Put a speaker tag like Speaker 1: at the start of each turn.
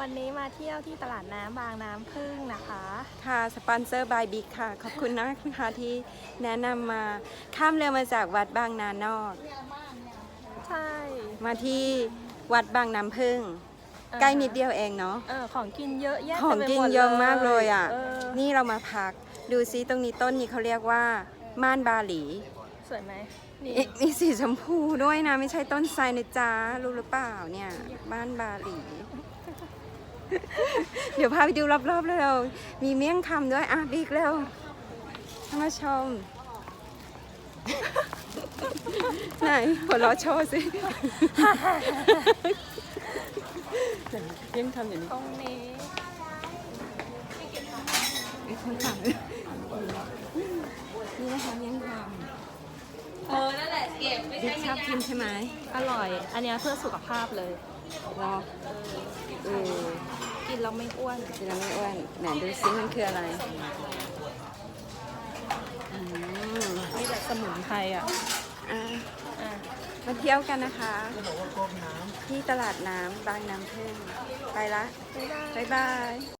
Speaker 1: วันนี้มาเที่ยวที่ตลาดน้ำบางน้ำพึ่งนะคะ
Speaker 2: ค่ะ สปอนเซอร์บายบิ๊กค่ะ ขอบคุณนะคะที่แนะนำมาข้ามเรือมาจากวัดบางนานอก
Speaker 1: ใช่
Speaker 2: มาที่วัดบางน้ำพึ่ง ใกล้นิดเดียวเองเนาะ
Speaker 1: เออของกินเยอะแยะ
Speaker 2: ของ
Speaker 1: ต็มไป
Speaker 2: กิน
Speaker 1: หมด
Speaker 2: เยอะมากเลยอะ
Speaker 1: เออ
Speaker 2: นี่เรามาพัก ดูซิตรงนี้ต้นนี้เขาเรียกว่าม่านบาหลี
Speaker 1: สวยไหมนี่
Speaker 2: เอ๊ะมีสีชมพูด้วยนะ ไม่ใช่ต้นไทรนะจ๊ะรู้หรือเปล่าเนี่ยม่านบาหลี เดี๋ยวพาไปดูรอบๆเลยเรามีเมี่ยงคำด้วย อะบิ๊กเร็วท่านผู้ชม ไหนหัวเราะโชว์สิเมี่ยงคำอย่างนี้
Speaker 1: ตรงนี้
Speaker 2: คนถามนี่นะคะเมี่ยงค
Speaker 1: เออ นั่นแหละเก็บไม่ำ
Speaker 2: บิ๊กชอบกินใช่ไหม
Speaker 1: อร่อย อันเนี้ยเพื่อสุขภาพเลย
Speaker 2: รอเออ
Speaker 1: กินแล้วไม่อ้วน
Speaker 2: กินแล้วไม่อ้วนไหนดูซิมันคืออะไรอืม
Speaker 1: มีแต่สมุนไพรอะ
Speaker 2: อะ
Speaker 1: อะ
Speaker 2: มาเที่ยวกันนะคะที่ตลาดน้ำบางน้ำพึ่งไปละ
Speaker 1: บ๊ายบาย
Speaker 2: บ๊ายบาย